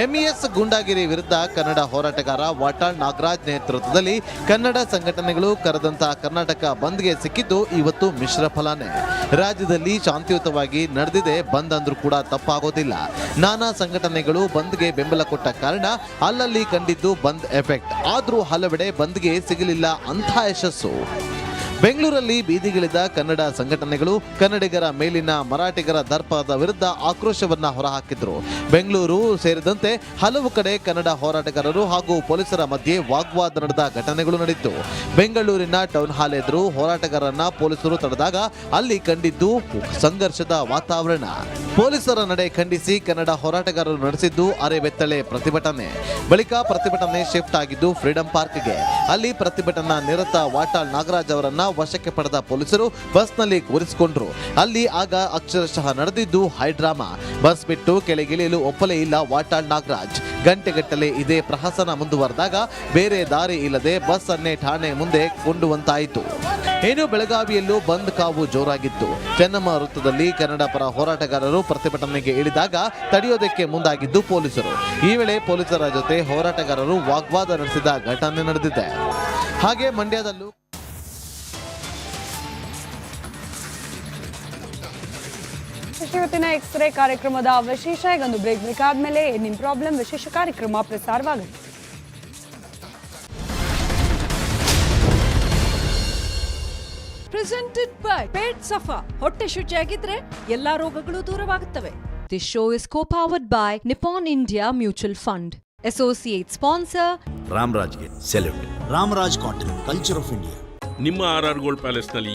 ಎಂಇಎಸ್ ಗೂಂಡಾಗಿರಿ ವಿರುದ್ಧ ಕನ್ನಡ ಹೋರಾಟಗಾರ ವಾಟಾಳ್ ನಾಗರಾಜ್ ನೇತೃತ್ವದಲ್ಲಿ ಕನ್ನಡ ಸಂಘಟನೆಗಳು ಕರೆದಂತಹ ಕರ್ನಾಟಕ ಬಂದ್ಗೆ ಸಿಕ್ಕಿದ್ದು ಇವತ್ತು ಮಿಶ್ರ ಫಲಾನೆ. ರಾಜ್ಯದಲ್ಲಿ ಶಾಂತಿಯುತವಾಗಿ ನಡೆದಿದೆ ಬಂದ್ ಅಂದ್ರೂ ಕೂಡ ತಪ್ಪಾಗೋದಿಲ್ಲ. ನಾನಾ ಸಂಘಟನೆಗಳು ಬಂದ್ಗೆ ಬೆಂಬಲ ಕೊಟ್ಟ ಕಾರಣ ಅಲ್ಲಲ್ಲಿ ಕಂಡಿದ್ದು ಬಂದ್ ಎಫೆಕ್ಟ್. ಆದರೂ ಹಲವೆಡೆ ಬಂದ್ಗೆ ಸಿಗಲಿಲ್ಲ ಅಂಥ ಯಶಸ್ಸು. ಬೆಂಗಳೂರಲ್ಲಿ ಬೀದಿಗಿಳಿದ ಕನ್ನಡ ಸಂಘಟನೆಗಳು ಕನ್ನಡಿಗರ ಮೇಲಿನ ಮರಾಠಿಗರ ದರ್ಪದ ವಿರುದ್ಧ ಆಕ್ರೋಶವನ್ನ ಹೊರಹಾಕಿದ್ರು. ಬೆಂಗಳೂರು ಸೇರಿದಂತೆ ಹಲವು ಕಡೆ ಕನ್ನಡ ಹೋರಾಟಗಾರರು ಹಾಗೂ ಪೊಲೀಸರ ಮಧ್ಯೆ ವಾಗ್ವಾದ ನಡೆದ ಘಟನೆಗಳು ನಡೆಯಿತು ಬೆಂಗಳೂರಿನ ಟೌನ್ ಹಾಲ್ ಎದುರು ಹೋರಾಟಗಾರರನ್ನ ಪೊಲೀಸರು ತಡೆದಾಗ ಅಲ್ಲಿ ಕಂಡಿದ್ದು ಸಂಘರ್ಷದ ವಾತಾವರಣ. ಪೊಲೀಸರ ನಡೆ ಖಂಡಿಸಿ ಕನ್ನಡ ಹೋರಾಟಗಾರರು ನಡೆಸಿದ್ದು ಅರೆಬೆತ್ತಳೆ ಪ್ರತಿಭಟನೆ. ಬಳಿಕ ಪ್ರತಿಭಟನೆ ಶಿಫ್ಟ್ ಆಗಿದ್ದು ಫ್ರೀಡಂ ಪಾರ್ಕ್ಗೆ. ಅಲ್ಲಿ ಪ್ರತಿಭಟನಾ ನಿರತ ವಾಟಾಳ್ ನಾಗರಾಜ್ ಅವರನ್ನ ವಶಕ್ಕೆ ಪಡೆದ ಪೊಲೀಸರು ಬಸ್ನಲ್ಲಿ ಕೂರಿಸಿಕೊಂಡ್ರು. ಅಲ್ಲಿ ಆಗ ಅಕ್ಷರಶಃ ನಡೆದಿದ್ದು ಹೈಡ್ರಾಮಾ. ಬಸ್ ಬಿಟ್ಟು ಕೆಳಗಿಳಿಯಲು ಒಪ್ಪಲೇ ಇಲ್ಲ ವಾಟಾಳ್ ನಾಗರಾಜ್. ಗಂಟೆಗಟ್ಟಲೆ ಇದೇ ಪ್ರಹಸನ ಮುಂದುವರೆದಾಗ ಬೇರೆ ದಾರಿ ಇಲ್ಲದೆ ಬಸ್ ಅನ್ನೇ ಠಾಣೆ ಮುಂದೆ ಕೊಂಡುವಂತಾಯಿತು. ಏನು ಬೆಳಗಾವಿಯಲ್ಲೂ ಬಂದ್ ಕಾವು ಜೋರಾಗಿತ್ತು. ಚೆನ್ನಮ್ಮ ವೃತ್ತದಲ್ಲಿ ಕನ್ನಡ ಪರ ಹೋರಾಟಗಾರರು ಪ್ರತಿಭಟನೆಗೆ ಇಳಿದಾಗ ತಡೆಯೋದಕ್ಕೆ ಮುಂದಾಗಿದ್ದು ಪೊಲೀಸರು. ಈ ವೇಳೆ ಪೊಲೀಸರ ಜೊತೆ ಹೋರಾಟಗಾರರು ವಾಗ್ವಾದ ನಡೆಸಿದ ಘಟನೆ ನಡೆದಿದೆ. ಹಾಗೆ ಮಂಡ್ಯದಲ್ಲೂ ಇವತ್ತಿನ ಎಕ್ಸ್ರೇ ಕಾರ್ಯಕ್ರಮದ ವಿಶೇಷ ಈಗೊಂದು ಬ್ರೇಕ್ ಬ್ರೇಕ್ ಆದ್ಮೇಲೆ ನಿಮ್ ಪ್ರಾಬ್ಲಮ್ ವಿಶೇಷ ಕಾರ್ಯಕ್ರಮ ಪ್ರಸಾರವಾಗುತ್ತೆ ಪ್ರೆಸೆಂಟೆಡ್ ಬೈ ಪೇಟ್ ಸಫಾ ಹೊಟ್ಟೆ ಶುಚಿಯಾಗಿದ್ರೆ ಎಲ್ಲಾ ರೋಗಗಳು ದೂರವಾಗುತ್ತವೆ. This show is co powered by Nippon India mutual fund associate sponsor ರಾಮರಾಜ್ಗೆ salute Ramraj cotton culture of India ನಿಮ್ಮ ಆರ್ ಆರ್ ಗೋಲ್ಡ್ ಪ್ಯಾಲೇಸ್ನಲ್ಲಿ